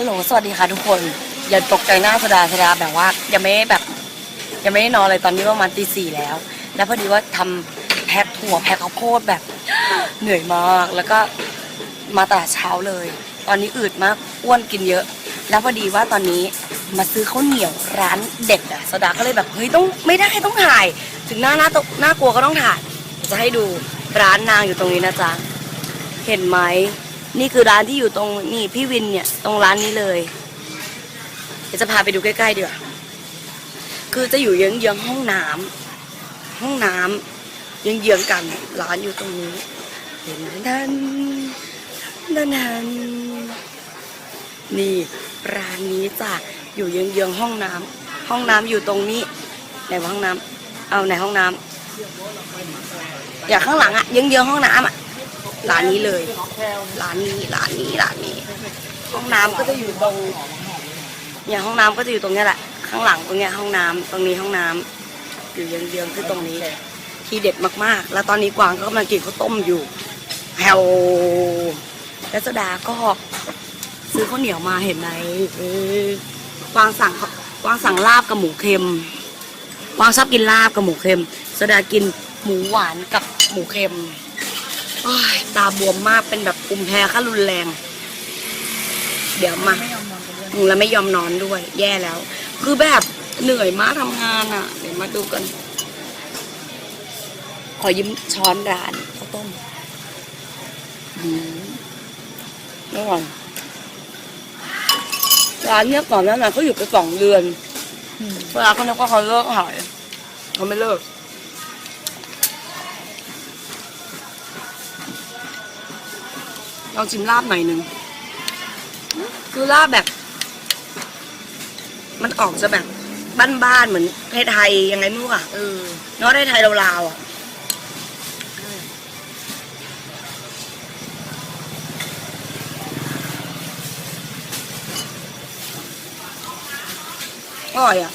ฮัลโหล สวัสดีค่ะทุกคน อย่าตกใจหน้าสดาสดาแบบว่า ยังไม่แบบ ยังไม่ได้นอนเลยตอนนี้ประมาณตีสี่แล้ว แล้วพอดีว่าทำแพ็คหัวแพ็คข้าวโพดแบบ เหนื่อยมาก แล้วก็มาตลาดเช้าเลย ตอนนี้อืดมาก อ้วนกินเยอะ แล้วพอดีว่าตอนนี้มาซื้อข้าวเหนียวร้านเด็ดอะสดาก็เลยแบบ เฮ้ยต้องไม่ได้ต้องถ่าย ถึงหน้าหน้าตกน่ากลัวก็ต้องถ่าย จะให้ดูร้านนางอยู่ตรงนี้นะจ๊ะ เห็นไหม นี่คือร้านที่อยู่ตรงนี่พี่วินเนี่ย ตรงร้านนี้เลยเดี๋ยวจะพาไปดูใกล้ๆดีกว่าคือจะอยู่เยื้องๆห้องน้ำห้องน้ำเยื้องๆกันร้านอยู่ตรงนี้เห็นไหมนั่นนั่นนั่นนี่ร้านนี้จ้ะอยู่เยื้องๆห้องน้ำห้องน้ำอยู่ตรงนี้ไหนห้องน้ำเอาไหนห้องน้ำอย่าข้างหลังอะเยื้องๆห้องน้ำอะ ร้านนี้เลยร้านนี้ร้านนี้ร้านนี้ ห้องน้ำก็จะอยู่ตรงเนี่ยห้องน้ำก็จะอยู่ตรงนี้แหละ ข้างหลังตรงเนี้ยห้องน้ำตรงนี้ห้องน้ำอยู่เยื้องๆคือตรงนี้เลยทีเด็ดมากๆ แล้วตอนนี้กวางก็กำลังกินข้าวต้มอยู่แฮวแล้วสดาก็ซื้อข้าวเหนียวมาเห็นไหมเออกวางสั่งกวางสั่งลาบกับหมูเค็มกวางชอบกินลาบกับหมูเค็มสดากินหมูหวานกับหมูเค็ม ตาบวมมากเป็นแบบภูมิแพ้ขั้นรุนแรง เดี๋ยวมาไม่ยอมนอนกันด้วยอืมแล้วไม่ยอมนอนด้วย แย่แล้ว คือแบบเหนื่อยมากทำงานอะ เดี๋ยวมาดูกัน ขอยิ้มช้อนร้านข้าวต้มอืมอร่อยร้านเนี้ยก่อนหนั้านนะเขาอยู่ไปสองเดือนเวลาเขาเนี้ก็เขาเลิกขายเขาไม่เลิก ลองชิมลาบหน่อยหนึ่งคือลาบแบบ มันออกจะแบบบ้านๆเหมือนไทยๆยังไงไม่รู้อะเออเนาะไทยๆลาวๆอะอร่อยอะ